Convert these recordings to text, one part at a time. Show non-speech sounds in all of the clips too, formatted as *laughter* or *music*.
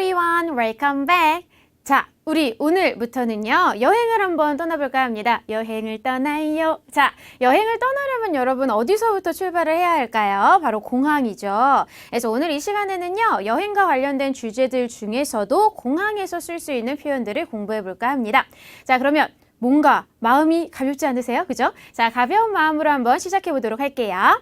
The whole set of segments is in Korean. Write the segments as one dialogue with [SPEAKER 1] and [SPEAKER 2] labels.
[SPEAKER 1] everyone, welcome back. 자, 우리 오늘부터는요, 여행을 한번 떠나볼까 합니다. 여행을 떠나요. 자, 여행을 떠나려면 여러분 어디서부터 출발을 해야 할까요? 바로 공항이죠. 그래서 오늘 이 시간에는요, 여행과 관련된 주제들 중에서도 공항에서 쓸 수 있는 표현들을 공부해 볼까 합니다. 자, 그러면 뭔가 마음이 가볍지 않으세요? 그죠? 자, 가벼운 마음으로 한번 시작해 보도록 할게요.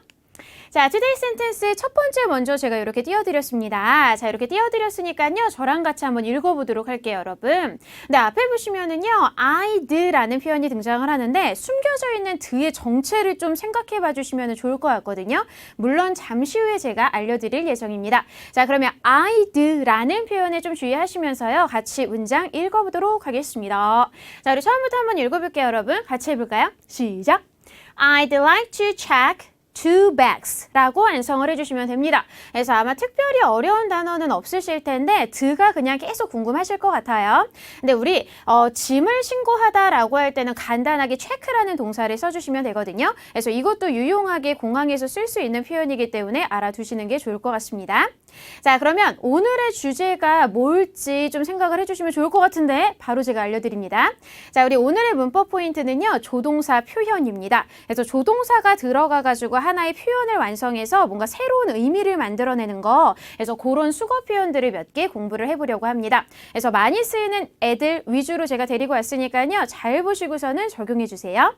[SPEAKER 1] 자, 투데이 센텐스의 첫 번째 먼저 제가 이렇게 띄워드렸습니다. 자, 이렇게 띄워드렸으니까요. 저랑 같이 한번 읽어보도록 할게요, 여러분. 네, 앞에 보시면은요, I'd라는 표현이 등장을 하는데 숨겨져 있는 드의 정체를 좀 생각해 봐 주시면 좋을 것 같거든요. 물론 잠시 후에 제가 알려드릴 예정입니다. 자, 그러면 I'd라는 표현에 좀 주의하시면서요. 같이 문장 읽어보도록 하겠습니다. 자, 우리 처음부터 한번 읽어볼게요, 여러분. 같이 해볼까요? 시작! I'd like to check two bags 라고 완성을 해주시면 됩니다. 그래서 아마 특별히 어려운 단어는 없으실 텐데 드가 그냥 계속 궁금하실 것 같아요. 근데 우리 어, 짐을 신고하다 라고 할 때는 간단하게 체크라는 동사를 써주시면 되거든요. 그래서 이것도 유용하게 공항에서 쓸 수 있는 표현이기 때문에 알아두시는 게 좋을 것 같습니다. 자 그러면 오늘의 주제가 뭘지 좀 생각을 해주시면 좋을 것 같은데 바로 제가 알려드립니다. 자 우리 오늘의 문법 포인트는요 조동사 표현입니다. 그래서 조동사가 들어가가지고 하나의 표현을 완성해서 뭔가 새로운 의미를 만들어내는 거 그래서 그런 수거 표현들을 몇 개 공부를 해보려고 합니다. 그래서 많이 쓰이는 애들 위주로 제가 데리고 왔으니까요 잘 보시고서는 적용해 주세요.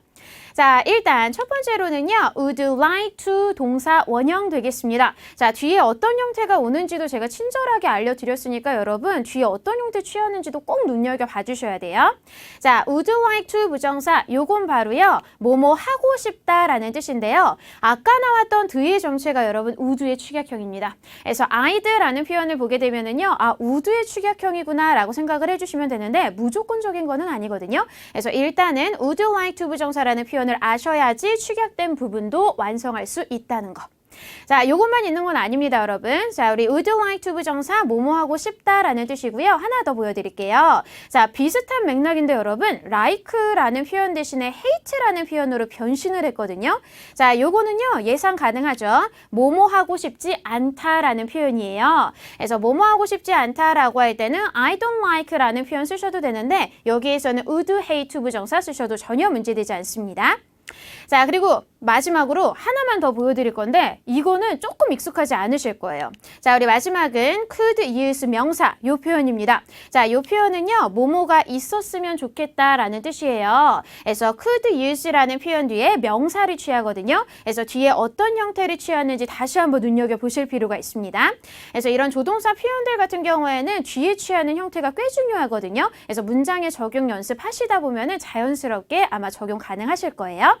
[SPEAKER 1] 자 일단 첫 번째로는요 would like to 동사 원형 되겠습니다. 자 뒤에 어떤 형태가 오는 지도 제가 친절하게 알려드렸으니까 여러분 뒤에 어떤 형태 취하는지도 꼭 눈여겨 봐 주셔야 돼요. 자, would like to 부정사 요건 바로요. 뭐뭐 하고 싶다라는 뜻인데요. 아까 나왔던 드의 정체가 여러분 would의 축약형입니다. 그래서 I'd라는 표현을 보게 되면은요. 아, would의 축약형이구나 라고 생각을 해주시면 되는데 무조건적인 거는 아니거든요. 그래서 일단은 would like to 부정사라는 표현을 아셔야지 축약된 부분도 완성할 수 있다는 거. 자, 요것만 있는 건 아닙니다, 여러분. 자, 우리 would like to 부정사 뭐뭐 하고 싶다라는 뜻이고요. 하나 더 보여드릴게요. 자, 비슷한 맥락인데 여러분, like라는 표현 대신에 hate라는 표현으로 변신을 했거든요. 자, 요거는요 예상 가능하죠. 뭐뭐 하고 싶지 않다라는 표현이에요. 그래서 뭐뭐 하고 싶지 않다라고 할 때는 I don't like라는 표현 쓰셔도 되는데 여기에서는 would hate 부정사 쓰셔도 전혀 문제되지 않습니다. 자, 그리고 마지막으로 하나만 더 보여드릴 건데 이거는 조금 익숙하지 않으실 거예요. 자, 우리 마지막은 could use 명사 요 표현입니다. 자, 요 표현은요. 뭐뭐가 있었으면 좋겠다라는 뜻이에요. 그래서 could use라는 표현 뒤에 명사를 취하거든요. 그래서 뒤에 어떤 형태를 취하는지 다시 한번 눈여겨 보실 필요가 있습니다. 그래서 이런 조동사 표현들 같은 경우에는 뒤에 취하는 형태가 꽤 중요하거든요. 그래서 문장에 적용 연습하시다 보면은 자연스럽게 아마 적용 가능하실 거예요.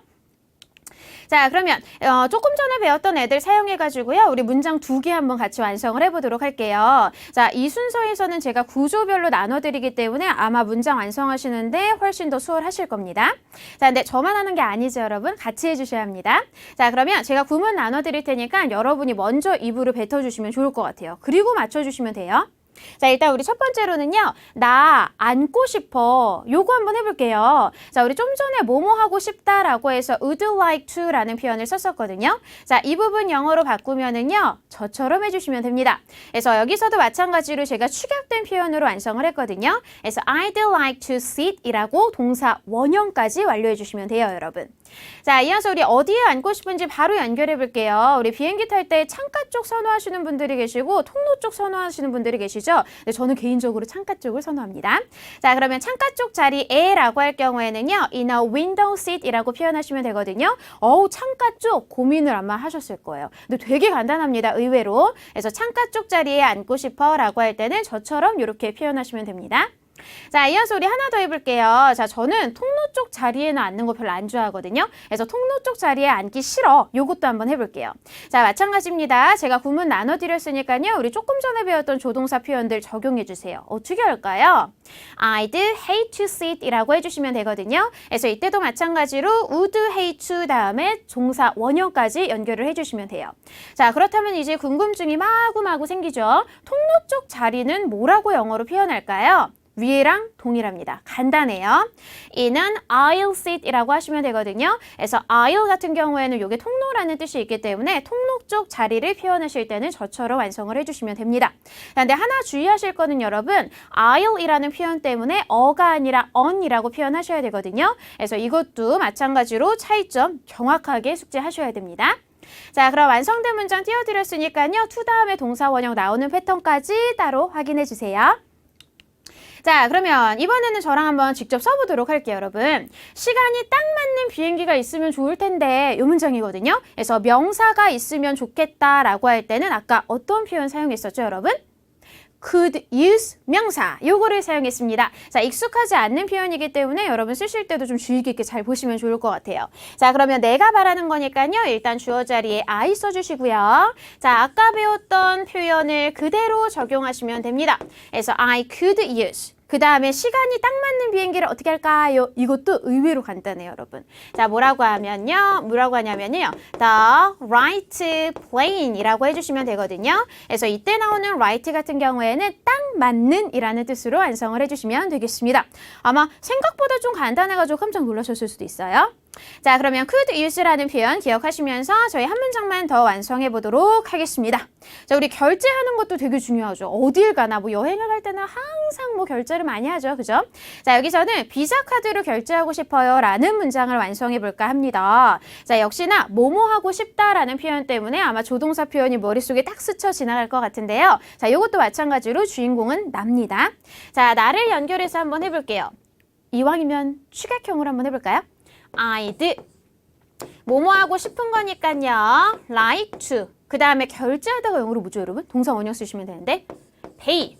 [SPEAKER 1] 자, 그러면 어, 조금 전에 배웠던 애들 사용해가지고요. 우리 문장 두 개 한번 같이 완성을 해보도록 할게요. 자, 이 순서에서는 제가 구조별로 나눠드리기 때문에 아마 문장 완성하시는데 훨씬 더 수월하실 겁니다. 자, 근데 저만 하는 게 아니죠, 여러분. 같이 해주셔야 합니다. 자, 그러면 제가 구문 나눠드릴 테니까 여러분이 먼저 입으로 뱉어주시면 좋을 것 같아요. 그리고 맞춰주시면 돼요. 자, 일단 우리 첫 번째로는요. 나 안고 싶어. 요거 한번 해볼게요. 자, 우리 좀 전에 뭐뭐 하고 싶다라고 해서 would like to라는 표현을 썼었거든요. 자, 이 부분 영어로 바꾸면은요. 저처럼 해주시면 됩니다. 그래서 여기서도 마찬가지로 제가 축약된 표현으로 완성을 했거든요. 그래서 I'd like to sit 이라고 동사 원형까지 완료해 주시면 돼요, 여러분. 자, 이어서 우리 어디에 앉고 싶은지 바로 연결해 볼게요. 우리 비행기 탈 때 창가 쪽 선호하시는 분들이 계시고 통로 쪽 선호하시는 분들이 계시죠? 네, 저는 개인적으로 창가 쪽을 선호합니다. 자, 그러면 창가 쪽 자리에라고 할 경우에는요. in a window seat이라고 표현하시면 되거든요. 어우, 창가 쪽 고민을 아마 하셨을 거예요. 근데 되게 간단합니다. 의외로. 그래서 창가 쪽 자리에 앉고 싶어라고 할 때는 저처럼 이렇게 표현하시면 됩니다. 자, 이어서 우리 하나 더 해볼게요. 자, 저는 통로 쪽 자리에는 앉는 거 별로 안 좋아하거든요. 그래서 통로 쪽 자리에 앉기 싫어. 요것도 한번 해볼게요. 자, 마찬가지입니다. 제가 구문 나눠드렸으니까요. 우리 조금 전에 배웠던 조동사 표현들 적용해주세요. 어떻게 할까요? I'd hate to sit 이라고 해주시면 되거든요. 그래서 이때도 마찬가지로 would hate to 다음에 종사 원형까지 연결을 해주시면 돼요. 자, 그렇다면 이제 궁금증이 마구마구 생기죠. 통로 쪽 자리는 뭐라고 영어로 표현할까요? 위에랑 동일합니다. 간단해요. 이는 I'll sit이라고 하시면 되거든요. 그래서 I'll 같은 경우에는 이게 통로라는 뜻이 있기 때문에 통로 쪽 자리를 표현하실 때는 저처럼 완성을 해주시면 됩니다. 그런데 하나 주의하실 거는 여러분 I'll이라는 표현 때문에 어가 아니라 on이라고 표현하셔야 되거든요. 그래서 이것도 마찬가지로 차이점 정확하게 숙지하셔야 됩니다. 자, 그럼 완성된 문장 띄워드렸으니까요. to 다음에 동사 원형 나오는 패턴까지 따로 확인해 주세요. 자, 그러면 이번에는 저랑 한번 직접 써보도록 할게요, 여러분. 시간이 딱 맞는 비행기가 있으면 좋을 텐데, 이 문장이거든요. 그래서 명사가 있으면 좋겠다라고 할 때는 아까 어떤 표현 사용했었죠, 여러분? Could use 명사 요거를 사용했습니다. 자, 익숙하지 않는 표현이기 때문에 여러분 쓰실 때도 좀 주의 깊게 잘 보시면 좋을 것 같아요. 자, 그러면 내가 바라는 거니까요. 일단 주어 자리에 I 써주시고요. 자, 아까 배웠던 표현을 그대로 적용하시면 됩니다. 그래서 I could use 그 다음에 시간이 딱 맞는 비행기를 어떻게 할까요? 이것도 의외로 간단해요, 여러분. 자, 뭐라고 하면요. 뭐라고 하냐면요. The right plane이라고 해주시면 되거든요. 그래서 이때 나오는 right 같은 경우에는 딱 맞는 이라는 뜻으로 완성을 해주시면 되겠습니다. 아마 생각보다 좀 간단해가지고 깜짝 놀라셨을 수도 있어요. 자, 그러면 could use라는 표현 기억하시면서 저희 한 문장만 더 완성해 보도록 하겠습니다. 자, 우리 결제하는 것도 되게 중요하죠. 어딜 가나 뭐 여행을 갈 때는 항상 뭐 결제를 많이 하죠. 그죠? 자, 여기서는 비자 카드로 결제하고 싶어요 라는 문장을 완성해 볼까 합니다. 자, 역시나 뭐뭐 하고 싶다라는 표현 때문에 아마 조동사 표현이 머릿속에 딱 스쳐 지나갈 것 같은데요. 자, 이것도 마찬가지로 주인공은 납니다. 자, 나를 연결해서 한번 해 볼게요. 이왕이면 축약형으로 한번 해 볼까요? I'd 뭐뭐 하고 싶은 거니까요. like to 그 다음에 결제하다가 영어로 뭐죠 여러분? 동사 원형 쓰시면 되는데 pay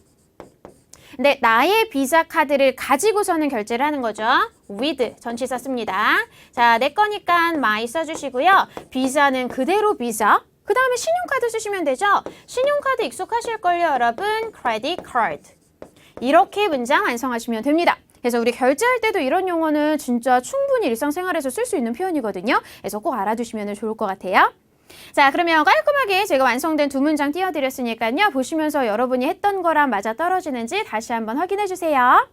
[SPEAKER 1] 근데 나의 비자 카드를 가지고서는 결제를 하는 거죠. with 전치사 씁니다. 자, 내 거니까 my 써주시고요. 비자는 그대로 비자. 그 다음에 신용카드 쓰시면 되죠. 신용카드 익숙하실걸요, 여러분. credit card. 이렇게 문장 완성하시면 됩니다. 그래서 우리 결제할 때도 이런 용어는 진짜 충분히 일상생활에서 쓸 수 있는 표현이거든요. 그래서 꼭 알아두시면 좋을 것 같아요. 자, 그러면 깔끔하게 제가 완성된 두 문장 띄워드렸으니까요. 보시면서 여러분이 했던 거랑 맞아 떨어지는지 다시 한번 확인해 주세요.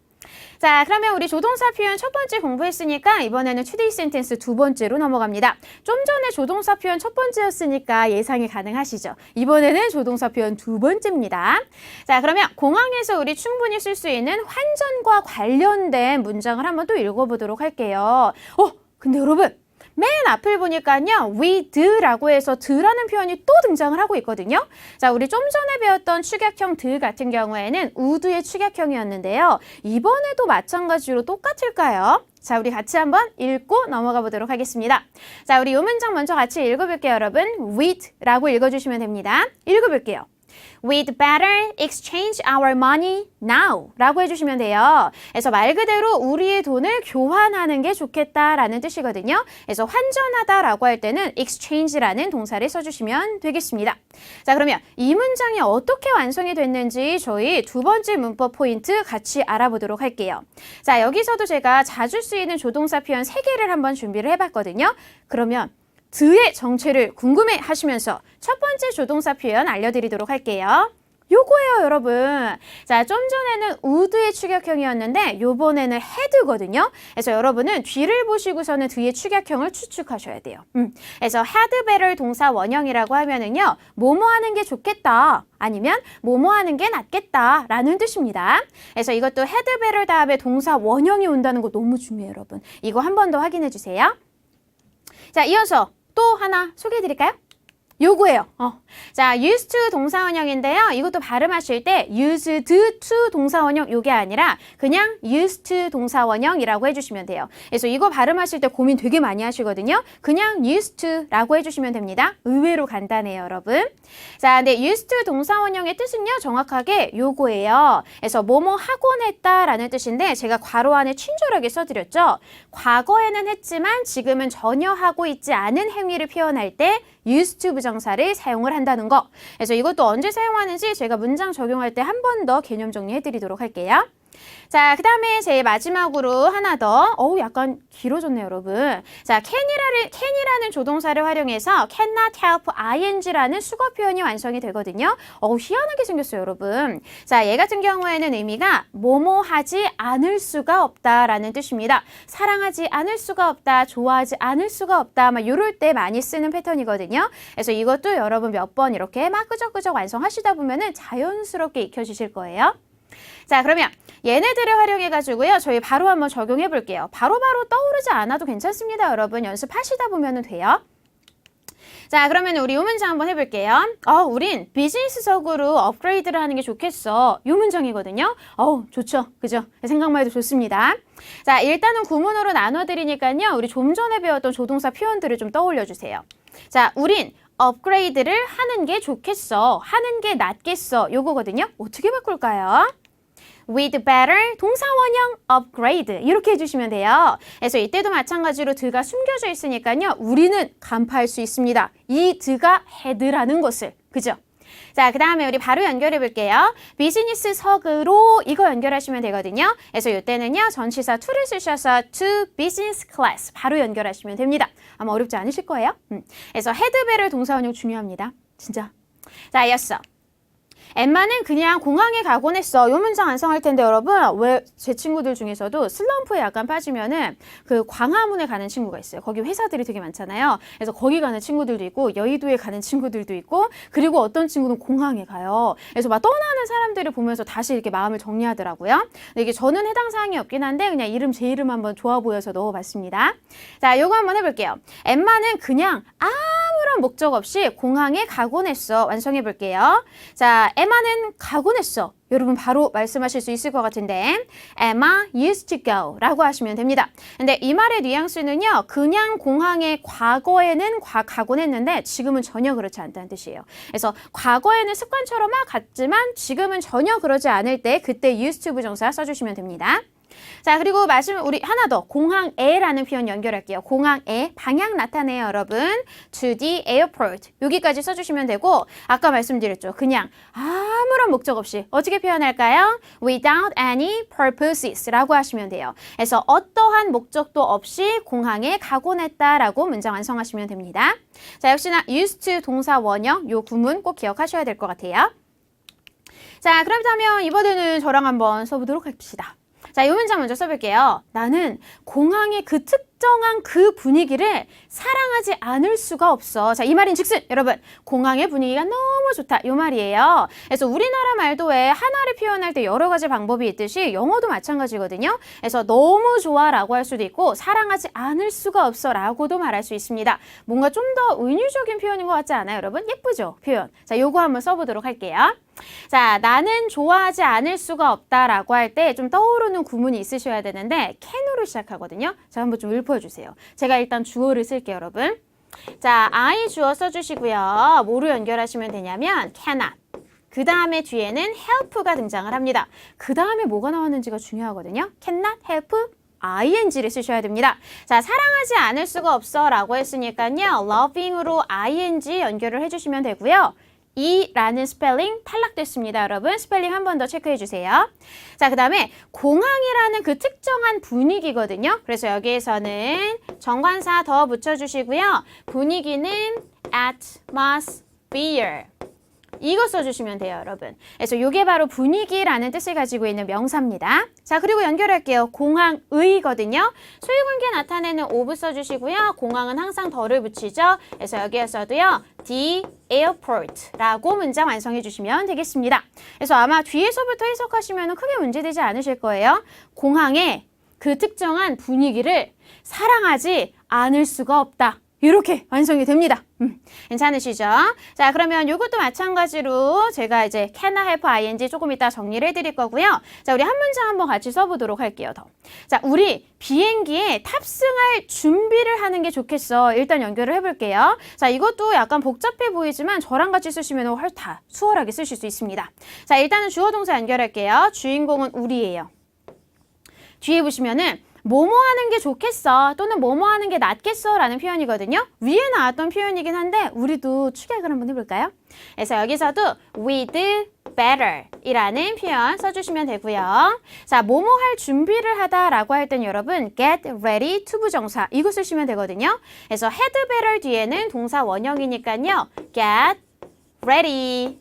[SPEAKER 1] 자, 그러면 우리 조동사 표현 첫 번째 공부했으니까 이번에는 투데이 센텐스 두 번째로 넘어갑니다. 좀 전에 조동사 표현 첫 번째였으니까 예상이 가능하시죠? 이번에는 조동사 표현 두 번째입니다. 자, 그러면 공항에서 우리 충분히 쓸 수 있는 환전과 관련된 문장을 한번 또 읽어보도록 할게요. 어, 근데 여러분, 맨 앞을 보니까요. we do라고 해서 do라는 표현이 또 등장을 하고 있거든요. 자, 우리 좀 전에 배웠던 축약형 do 같은 경우에는 would의 축약형이었는데요. 이번에도 마찬가지로 똑같을까요? 자, 우리 같이 한번 읽고 넘어가 보도록 하겠습니다. 자, 우리 이 문장 먼저 같이 읽어볼게요, 여러분. with라고 읽어주시면 됩니다. 읽어볼게요. We'd better exchange our money now 라고 해주시면 돼요. 그래서 말 그대로 우리의 돈을 교환하는 게 좋겠다라는 뜻이거든요. 그래서 환전하다 라고 할 때는 exchange라는 동사를 써주시면 되겠습니다. 자 그러면 이 문장이 어떻게 완성이 됐는지 저희 두 번째 문법 포인트 같이 알아보도록 할게요. 자 여기서도 제가 자주 쓰이는 조동사 표현 세 개를 한번 준비를 해봤거든요. 그러면 드의 정체를 궁금해 하시면서 첫 번째 조동사 표현 알려드리도록 할게요. 요거예요, 여러분. 자, 좀 전에는 would의 축약형이었는데 요번에는 had거든요. 그래서 여러분은 뒤를 보시고서는 뒤의 축약형을 추측하셔야 돼요. 음. 그래서 had better 동사 원형이라고 하면은요. 뭐뭐 하는 게 좋겠다. 아니면 뭐뭐 하는 게 낫겠다 라는 뜻입니다. 그래서 이것도 had better 다음에 동사 원형이 온다는 거 너무 중요해요, 여러분. 이거 한 번 더 확인해 주세요. 자, 이어서 또 하나 소개해 드릴까요? 요거예요. 어. 자, used to 동사원형인데요. 이것도 발음하실 때 used to 동사원형 요게 아니라 그냥 used to 동사원형이라고 해주시면 돼요. 그래서 이거 발음하실 때 고민 되게 많이 하시거든요. 그냥 used to라고 해주시면 됩니다. 의외로 간단해요, 여러분. 자, 근데 used to 동사원형의 뜻은요. 정확하게 요거예요. 그래서 뭐뭐 하곤 했다라는 뜻인데 제가 괄호 안에 친절하게 써드렸죠. 과거에는 했지만 지금은 전혀 하고 있지 않은 행위를 표현할 때 to 부정사를 사용을 한다는 거. 그래서 이것도 언제 사용하는지 제가 문장 적용할 때 한 번 더 개념 정리해 드리도록 할게요. 자, 그 다음에 제일 마지막으로 하나 더. 어우, 약간 길어졌네요, 여러분. 자, can이라는, can이라는 조동사를 활용해서 cannot help ing라는 수거 표현이 완성이 되거든요. 어우, 희한하게 생겼어요, 여러분. 자, 얘 같은 경우에는 의미가 뭐뭐 하지 않을 수가 없다라는 뜻입니다. 사랑하지 않을 수가 없다, 좋아하지 않을 수가 없다, 막 이럴 때 많이 쓰는 패턴이거든요. 그래서 이것도 여러분 몇 번 이렇게 막 끄적끄적 완성하시다 보면은 자연스럽게 익혀지실 거예요. 자, 그러면 얘네들을 활용해 가지고요. 저희 바로 한번 적용해 볼게요. 바로 바로 떠오르지 않아도 괜찮습니다. 여러분 연습하시다 보면 돼요. 자, 그러면 우리 이 문장 한번 해볼게요. 어, 우린 비즈니스적으로 업그레이드를 하는 게 좋겠어. 이 문장이거든요. 어우, 좋죠. 그죠? 생각만 해도 좋습니다. 자, 일단은 구문으로 나눠드리니까요. 우리 좀 전에 배웠던 조동사 표현들을 좀 떠올려 주세요. 자, 우린 업그레이드를 하는 게 좋겠어. 하는 게 낫겠어. 요거거든요. 어떻게 바꿀까요? With better 동사 원형 upgrade 이렇게 해주시면 돼요. 그래서 이때도 마찬가지로 드가 숨겨져 있으니까요. 우리는 간파할 수 있습니다. 이 드가 head라는 것을 그죠? 자, 그 다음에 우리 바로 연결해 볼게요. 비즈니스 석으로 이거 연결하시면 되거든요. 그래서 이때는요, 전치사 to를 쓰셔서 to business class 바로 연결하시면 됩니다. 아마 어렵지 않으실 거예요. 음. 그래서 헤드벨을 동사 원형 중요합니다. 진짜. 자, 였어. 엠마는 그냥 공항에 가곤 했어. 요 문장 완성할 텐데 여러분 왜 제 친구들 중에서도 슬럼프에 약간 빠지면은 그 광화문에 가는 친구가 있어요. 거기 회사들이 되게 많잖아요. 그래서 거기 가는 친구들도 있고 여의도에 가는 친구들도 있고 그리고 어떤 친구는 공항에 가요. 그래서 막 떠나는 사람들을 보면서 다시 이렇게 마음을 정리하더라고요. 근데 이게 저는 해당 사항이 없긴 한데 그냥 이름 제 이름 한번 좋아 보여서 넣어봤습니다. 자, 요거 한번 해볼게요. 엠마는 그냥 아 무런 목적 없이 공항에 가곤 했어. 완성해 볼게요. 자, 에마는 가곤 했어. 여러분 바로 말씀하실 수 있을 것 같은데 Emma used to go 라고 하시면 됩니다. 근데 이 말의 뉘앙스는요. 그냥 공항에 과거에는 과, 가곤 했는데 지금은 전혀 그렇지 않다는 뜻이에요. 그래서 과거에는 습관처럼 막 갔지만 지금은 전혀 그러지 않을 때 그때 used to 부정사 써주시면 됩니다. 자, 그리고 말씀 우리 하나 더 공항에라는 표현 연결할게요. 공항에 방향 나타내요, 여러분. to the airport. 여기까지 써 주시면 되고 아까 말씀드렸죠. 그냥 아무런 목적 없이 어떻게 표현할까요? without any purposes라고 하시면 돼요. 그래서 어떠한 목적도 없이 공항에 가곤 했다라고 문장 완성하시면 됩니다. 자, 역시나 used to 동사 원형 요 구문 꼭 기억하셔야 될 것 같아요. 자, 그렇다면 이번에는 저랑 한번 써보도록 합시다. 자, 이 문장 먼저 써볼게요. 나는 공항의 그 특 정한 그 분위기를 사랑하지 않을 수가 없어. 자, 이 말인 즉슨 여러분 공항의 분위기가 너무 좋다. 이 말이에요. 그래서 우리나라 말도 왜 하나를 표현할 때 여러 가지 방법이 있듯이 영어도 마찬가지거든요. 그래서 너무 좋아라고 할 수도 있고 사랑하지 않을 수가 없어라고도 말할 수 있습니다. 뭔가 좀 더 은유적인 표현인 것 같지 않아요, 여러분? 예쁘죠, 표현. 자, 요거 한번 써 보도록 할게요. 자, 나는 좋아하지 않을 수가 없다라고 할 때 좀 떠오르는 구문이 있으셔야 되는데 can으로 시작하거든요. 자, 한번 좀 읊어 주세요. 제가 일단 주어를 쓸게요, 여러분. 자, I 주어 써주시고요. 뭐로 연결하시면 되냐면 cannot. 그 다음에 뒤에는 help가 등장을 합니다. 그 다음에 뭐가 나왔는지가 중요하거든요. cannot help ing를 쓰셔야 됩니다. 자, 사랑하지 않을 수가 없어 라고 했으니까요. loving으로 ing 연결을 해주시면 되고요. 이라는 스펠링 탈락됐습니다, 여러분. 스펠링 한 번 더 체크해 주세요. 자, 그 다음에 공항이라는 그 특정한 분위기거든요. 그래서 여기에서는 정관사 더 붙여주시고요. 분위기는 atmosphere. 이거 써주시면 돼요, 여러분. 그래서 이게 바로 분위기라는 뜻을 가지고 있는 명사입니다. 자, 그리고 연결할게요. 공항의거든요. 소유관계 나타내는 of 써주시고요. 공항은 항상 덜을 붙이죠. 그래서 여기에서도요. The airport라고 문장 완성해 주시면 되겠습니다. 그래서 아마 뒤에서부터 해석하시면 크게 문제되지 않으실 거예요. 공항의 그 특정한 분위기를 사랑하지 않을 수가 없다. 이렇게 완성이 됩니다. 음, 괜찮으시죠? 자, 그러면 이것도 마찬가지로 제가 이제 can나 help ing 조금 이따 정리를 해드릴 거고요. 자, 우리 한 문장 한번 같이 써보도록 할게요. 더. 자, 우리 비행기에 탑승할 준비를 하는 게 좋겠어. 일단 연결을 해볼게요. 자, 이것도 약간 복잡해 보이지만 저랑 같이 쓰시면 훨다 수월하게 쓰실 수 있습니다. 자, 일단은 주어 동사 연결할게요. 주인공은 우리예요. 뒤에 보시면은 뭐뭐 하는 게 좋겠어 또는 뭐뭐 하는 게 낫겠어 라는 표현이거든요. 위에 나왔던 표현이긴 한데 우리도 축약을 한번 해볼까요? 그래서 여기서도 with better 이라는 표현 써주시면 되고요. 자, 뭐뭐 할 준비를 하다 라고 할 땐 여러분 get ready to 부정사 이거 쓰시면 되거든요. 그래서 had better 뒤에는 동사 원형이니까요. get ready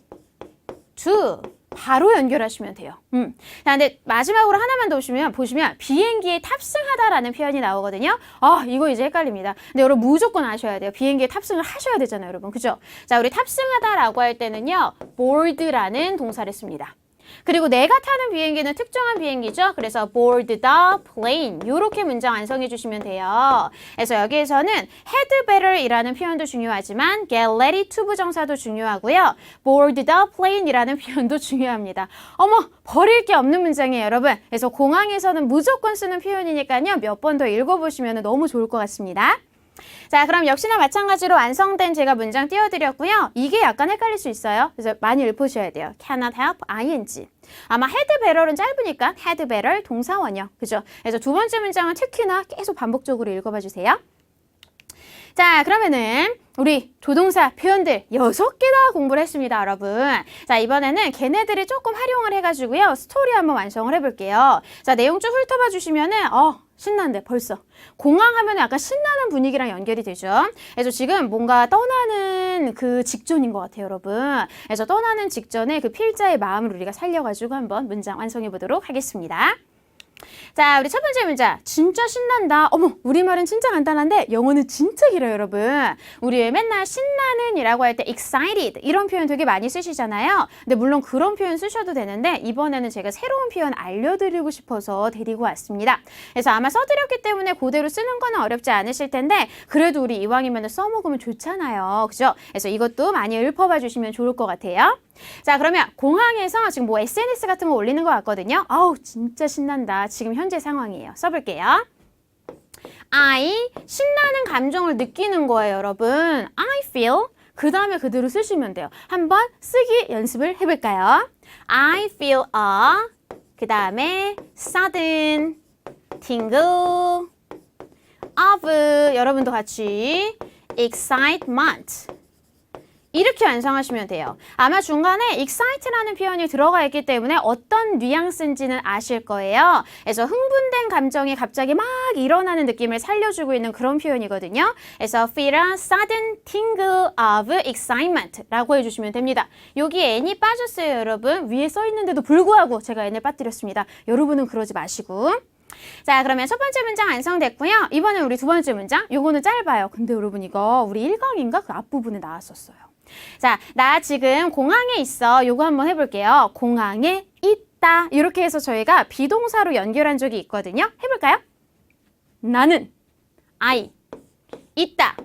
[SPEAKER 1] to 바로 연결하시면 돼요. 음. 자, 근데 마지막으로 하나만 더 보시면, 보시면 비행기에 탑승하다라는 표현이 나오거든요. 아, 이거 이제 헷갈립니다. 근데 여러분 무조건 아셔야 돼요. 비행기에 탑승을 하셔야 되잖아요, 여러분. 그죠? 자, 우리 탑승하다라고 할 때는요. board라는 동사를 씁니다. 그리고 내가 타는 비행기는 특정한 비행기죠. 그래서 board the plane 이렇게 문장 완성해 주시면 돼요. 그래서 여기에서는 had better이라는 표현도 중요하지만 get ready to 부정사도 중요하고요. board the plane이라는 *laughs* 표현도 중요합니다. 어머 버릴 게 없는 문장이에요, 여러분. 그래서 공항에서는 무조건 쓰는 표현이니까요. 몇 번 더 읽어보시면 너무 좋을 것 같습니다. 자, 그럼 역시나 마찬가지로 완성된 제가 문장 띄워드렸고요. 이게 약간 헷갈릴 수 있어요. 그래서 많이 읊으셔야 돼요. cannot help ing. 아마 had better은 짧으니까 had better 동사원형. 그죠? 그래서 두 번째 문장은 특히나 계속 반복적으로 읽어봐 주세요. 자, 그러면은 우리 조동사 표현들 여섯 개다 공부를 했습니다, 여러분. 자, 이번에는 걔네들을 조금 활용을 해가지고요. 스토리 한번 완성을 해볼게요. 자, 내용 쭉 훑어봐 주시면은, 어, 신난데, 벌써. 공항 하면 약간 신나는 분위기랑 연결이 되죠. 그래서 지금 뭔가 떠나는 그 직전인 것 같아요, 여러분. 그래서 떠나는 직전에 그 필자의 마음을 우리가 살려가지고 한번 문장 완성해 보도록 하겠습니다. 자, 우리 첫 번째 문장. 진짜 신난다. 어머, 우리말은 진짜 간단한데 영어는 진짜 길어요, 여러분. 우리 왜 맨날 신나는 이라고 할 때 excited 이런 표현 되게 많이 쓰시잖아요. 근데 물론 그런 표현 쓰셔도 되는데 이번에는 제가 새로운 표현 알려드리고 싶어서 데리고 왔습니다. 그래서 아마 써드렸기 때문에 그대로 쓰는 거는 어렵지 않으실 텐데 그래도 우리 이왕이면 써먹으면 좋잖아요. 그죠? 그래서 이것도 많이 읊어봐 주시면 좋을 것 같아요. 자, 그러면 공항에서 지금 뭐 SNS 같은 거 올리는 것 같거든요. 아우, 진짜 신난다. 지금 현재 상황이에요. 써볼게요. I 신나는 감정을 느끼는 거예요, 여러분. I feel 그 다음에 그대로 쓰시면 돼요. 한번 쓰기 연습을 해볼까요? I feel a 그 다음에 sudden tingle of 여러분도 같이 excitement 이렇게 완성하시면 돼요. 아마 중간에 excite라는 표현이 들어가 있기 때문에 어떤 뉘앙스인지는 아실 거예요. 그래서 흥분된 감정이 갑자기 막 일어나는 느낌을 살려주고 있는 그런 표현이거든요. 그래서 feel a sudden tingle of excitement라고 해주시면 됩니다. 여기 n이 빠졌어요, 여러분. 위에 써 있는데도 불구하고 제가 n을 빠뜨렸습니다. 여러분은 그러지 마시고. 자, 그러면 첫 번째 문장 완성됐고요. 이번엔 우리 두 번째 문장. 요거는 짧아요. 근데 여러분 이거 우리 1강인가 그 앞부분에 나왔었어요. 자, 나 지금 공항에 있어. 요거 한번 해볼게요. 공항에 있다. 이렇게 해서 저희가 비동사로 연결한 적이 있거든요. 해볼까요? 나는 I 있다.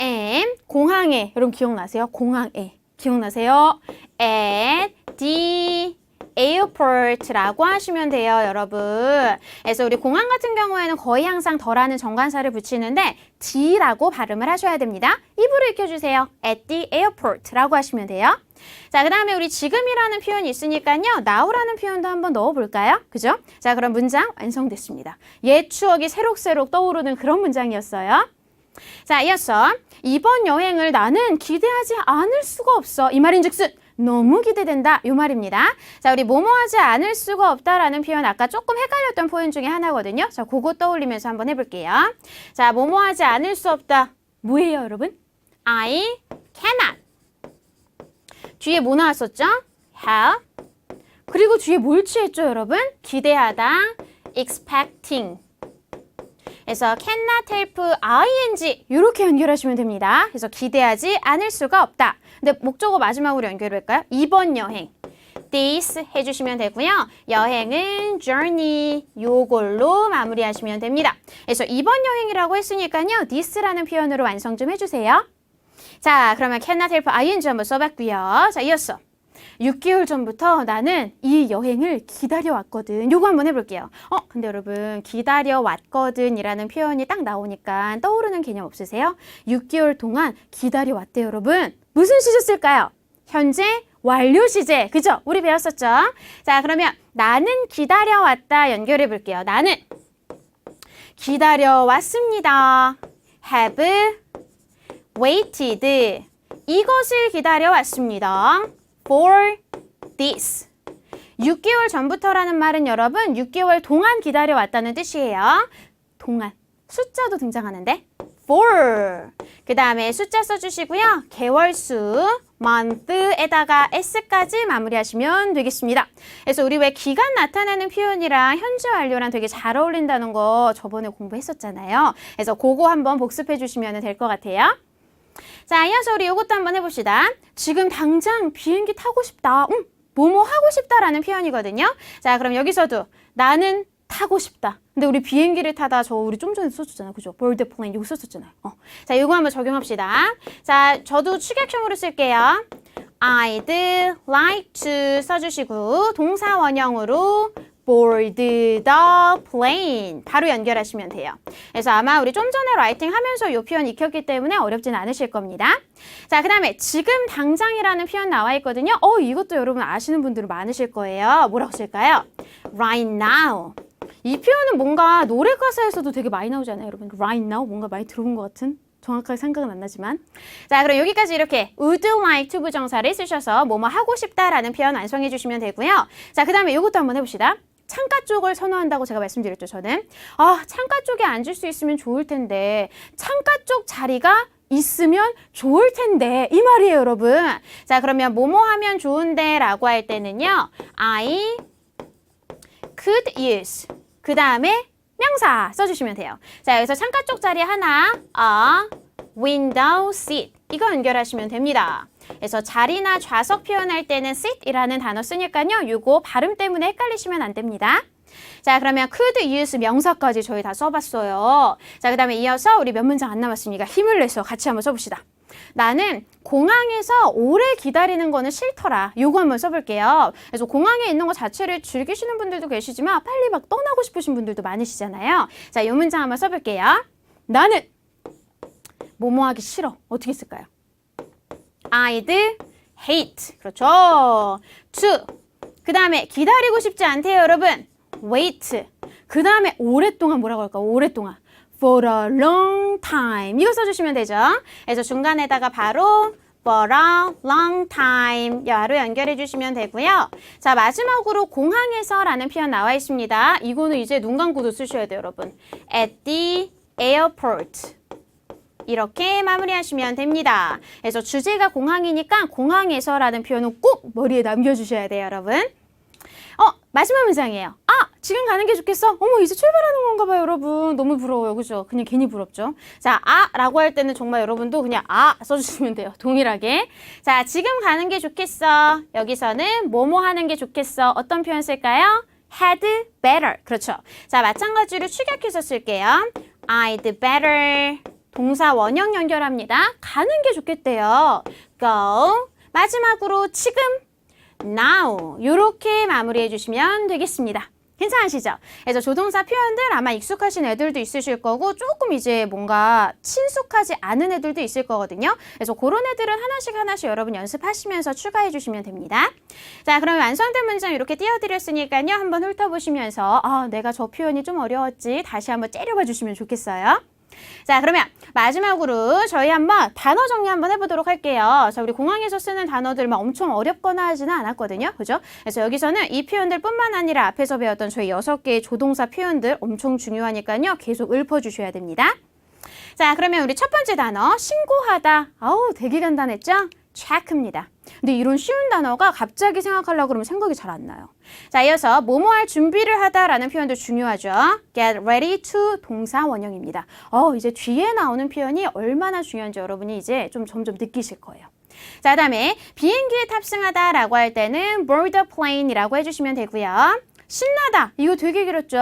[SPEAKER 1] am 공항에 여러분 기억나세요? 공항에 기억나세요? at the airport라고 하시면 돼요, 여러분. 그래서 우리 공항 같은 경우에는 거의 항상 덜하는 정관사를 붙이는데 D라고 발음을 하셔야 됩니다. 입으로 익혀주세요. at the airport라고 하시면 돼요. 자, 그 다음에 우리 지금이라는 표현이 있으니까요. now라는 표현도 한번 넣어볼까요? 그죠? 자, 그럼 문장 완성됐습니다. 옛 추억이 새록새록 떠오르는 그런 문장이었어요. 자, 이어서 이번 여행을 나는 기대하지 않을 수가 없어. 이 말인 즉슨 너무 기대된다. 요 말입니다. 자, 우리 뭐뭐 하지 않을 수가 없다라는 표현 아까 조금 헷갈렸던 표현 중에 하나거든요. 자, 그거 떠올리면서 한번 해볼게요. 자, 뭐뭐 하지 않을 수 없다. 뭐예요, 여러분? I cannot. 뒤에 뭐 나왔었죠? have. 그리고 뒤에 뭘 취했죠, 여러분? 기대하다. expecting. 그래서 cannot help ing 이렇게 연결하시면 됩니다. 그래서 기대하지 않을 수가 없다. 근데 목적어 마지막으로 연결할까요? 이번 여행. this 해주시면 되고요. 여행은 journey 요걸로 마무리하시면 됩니다. 그래서 이번 여행이라고 했으니까요. this라는 표현으로 완성 좀 해주세요. 자, 그러면 cannot help ing 한번 써봤고요. 자, 이었어. 6개월 전부터 나는 이 여행을 기다려왔거든. 요거 한번 해볼게요. 어, 근데 여러분, 기다려왔거든 이라는 표현이 딱 나오니까 떠오르는 개념 없으세요? 6개월 동안 기다려왔대, 여러분. 무슨 시제쓸까요? 현재 완료 시제. 그죠? 우리 배웠었죠? 자, 그러면 나는 기다려왔다 연결해 볼게요. 나는 기다려왔습니다. have waited. 이것을 기다려왔습니다. For this. 6개월 전부터라는 말은 여러분 6개월 동안 기다려왔다는 뜻이에요. 동안. 숫자도 등장하는데 for. 그 다음에 숫자 써주시고요. 개월수 month에다가 s까지 마무리하시면 되겠습니다. 그래서 우리 왜 기간 나타내는 표현이랑 현재 완료랑 되게 잘 어울린다는 거 저번에 공부했었잖아요. 그래서 그거 한번 복습해 주시면 될 것 같아요. 자, 이어서 우리 이것도 한번 해봅시다. 지금 당장 비행기 타고 싶다. 음, 뭐뭐 하고 싶다라는 표현이거든요. 자, 그럼 여기서도 나는 타고 싶다. 근데 우리 비행기를 타다 저 우리 좀 전에 썼었잖아요. 그죠? bird plane 이거 썼었잖아요. 어. 자, 이거 한번 적용합시다. 자, 저도 축약형으로 쓸게요. I'd like to 써주시고 동사 원형으로 board the plane 바로 연결하시면 돼요. 그래서 아마 우리 좀 전에 라이팅 하면서 이 표현 익혔기 때문에 어렵진 않으실 겁니다. 자, 그 다음에 지금 당장이라는 표현 나와 있거든요. 어, 이것도 여러분 아시는 분들은 많으실 거예요. 뭐라고 쓸까요? right now. 이 표현은 뭔가 노래 가사에서도 되게 많이 나오잖아요, 여러분. right now 뭔가 많이 들어본 것 같은 정확하게 생각은 안 나지만. 자, 그럼 여기까지 이렇게 would like to 부정사를 쓰셔서 뭐뭐 하고 싶다라는 표현 완성해 주시면 되고요. 자, 그 다음에 이것도 한번 해봅시다. 창가 쪽을 선호한다고 제가 말씀드렸죠, 저는. 아, 창가 쪽에 앉을 수 있으면 좋을 텐데, 창가 쪽 자리가 있으면 좋을 텐데 이 말이에요 여러분. 자 그러면 뭐뭐 하면 좋은데 라고 할 때는요 I could use. 그 다음에 명사 써주시면 돼요. 자 여기서 창가 쪽 자리 하나 a window seat 이거 연결하시면 됩니다 그래서 자리나 좌석 표현할 때는 sit이라는 단어 쓰니까요 요거 발음 때문에 헷갈리시면 안 됩니다 자, 그러면 could use 명사까지 저희 다 써봤어요. 자, 그 다음에 이어서 우리 몇 문장 안 남았으니까 힘을 내서 같이 한번 써봅시다. 나는 공항에서 오래 기다리는 거는 싫더라. 요거 한번 써볼게요. 그래서 공항에 있는 거 자체를 즐기시는 분들도 계시지만 빨리 막 떠나고 싶으신 분들도 많으시잖아요. 자, 요 문장 한번 써볼게요. 나는 뭐뭐 하기 싫어. 어떻게 쓸까요? I'd hate. 그렇죠. to. 그 다음에 기다리고 싶지 않대요, 여러분. wait. 그 다음에 오랫동안 뭐라고 할까? 오랫동안. for a long time. 이거 써주시면 되죠. 그래서 중간에다가 바로 for a long time. 야로 연결해 주시면 되고요. 자, 마지막으로 공항에서 라는 표현 나와 있습니다. 이거는 이제 눈 감고도 쓰셔야 돼요, 여러분. at the airport. 이렇게 마무리하시면 됩니다. 그래서 주제가 공항이니까 공항에서라는 표현은 꼭 머리에 남겨주셔야 돼요, 여러분. 어, 마지막 문장이에요. 아, 지금 가는 게 좋겠어? 어머, 이제 출발하는 건가 봐요, 여러분. 너무 부러워요, 그죠? 그냥 괜히 부럽죠? 자, 아, 라고 할 때는 정말 여러분도 그냥 아 써주시면 돼요. 동일하게. 자, 지금 가는 게 좋겠어. 여기서는 뭐뭐 하는 게 좋겠어. 어떤 표현 쓸까요? had better. 그렇죠. 자, 마찬가지로 축약해서 쓸게요. I'd better. 동사 원형 연결합니다. 가는 게 좋겠대요. go. 마지막으로 지금 now 이렇게 마무리해 주시면 되겠습니다. 괜찮으시죠? 그래서 조동사 표현들 아마 익숙하신 애들도 있으실 거고 조금 이제 뭔가 친숙하지 않은 애들도 있을 거거든요. 그래서 그런 애들은 하나씩 하나씩 여러분 연습하시면서 추가해 주시면 됩니다. 자, 그럼 완성된 문장 이렇게 띄워드렸으니까요. 한번 훑어보시면서 아, 내가 저 표현이 좀 어려웠지 다시 한번 째려봐 주시면 좋겠어요. 자, 그러면 마지막으로 저희 한번 단어 정리 한번 해보도록 할게요. 자, 우리 공항에서 쓰는 단어들 막 엄청 어렵거나 하지는 않았거든요. 그죠? 그래서 여기서는 이 표현들 뿐만 아니라 앞에서 배웠던 저희 여섯 개의 조동사 표현들 엄청 중요하니까요. 계속 읊어주셔야 됩니다. 자, 그러면 우리 첫 번째 단어, 신고하다. 아우, 되게 간단했죠? check입니다. 근데 이런 쉬운 단어가 갑자기 생각하려고 그러면 생각이 잘 안 나요. 자, 이어서 뭐뭐 할 준비를 하다라는 표현도 중요하죠. get ready to 동사 원형입니다. 어, 이제 뒤에 나오는 표현이 얼마나 중요한지 여러분이 이제 좀 점점 느끼실 거예요. 자, 그다음에 비행기에 탑승하다라고 할 때는 board a plane이라고 해주시면 되고요. 신나다. 이거 되게 길었죠?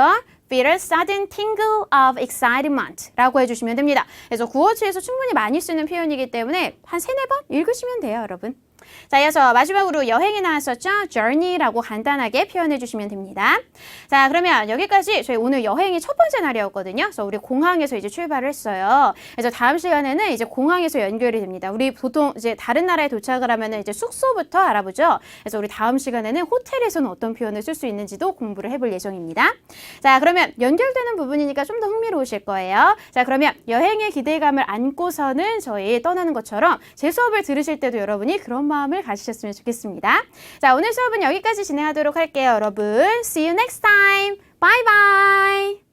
[SPEAKER 1] feel a sudden tingle of excitement 라고 해주시면 됩니다. 그래서 구어체에서 충분히 많이 쓰는 표현이기 때문에 한 세네 번 읽으시면 돼요, 여러분. 자, 이어서 마지막으로 여행이 나왔었죠? journey라고 간단하게 표현해 주시면 됩니다. 자, 그러면 여기까지 저희 오늘 여행이 첫 번째 날이었거든요. 그래서 우리 공항에서 이제 출발을 했어요. 그래서 다음 시간에는 이제 공항에서 연결이 됩니다. 우리 보통 이제 다른 나라에 도착을 하면은 이제 숙소부터 알아보죠. 그래서 우리 다음 시간에는 호텔에서는 어떤 표현을 쓸 수 있는지도 공부를 해볼 예정입니다. 자, 그러면 연결되는 부분이니까 좀 더 흥미로우실 거예요. 자, 그러면 여행의 기대감을 안고서는 저희 떠나는 것처럼 제 수업을 들으실 때도 여러분이 그런 마음을 가지셨으면 좋겠습니다. 자, 오늘 수업은 여기까지 진행하도록 할게요, 여러분. See you next time. Bye bye.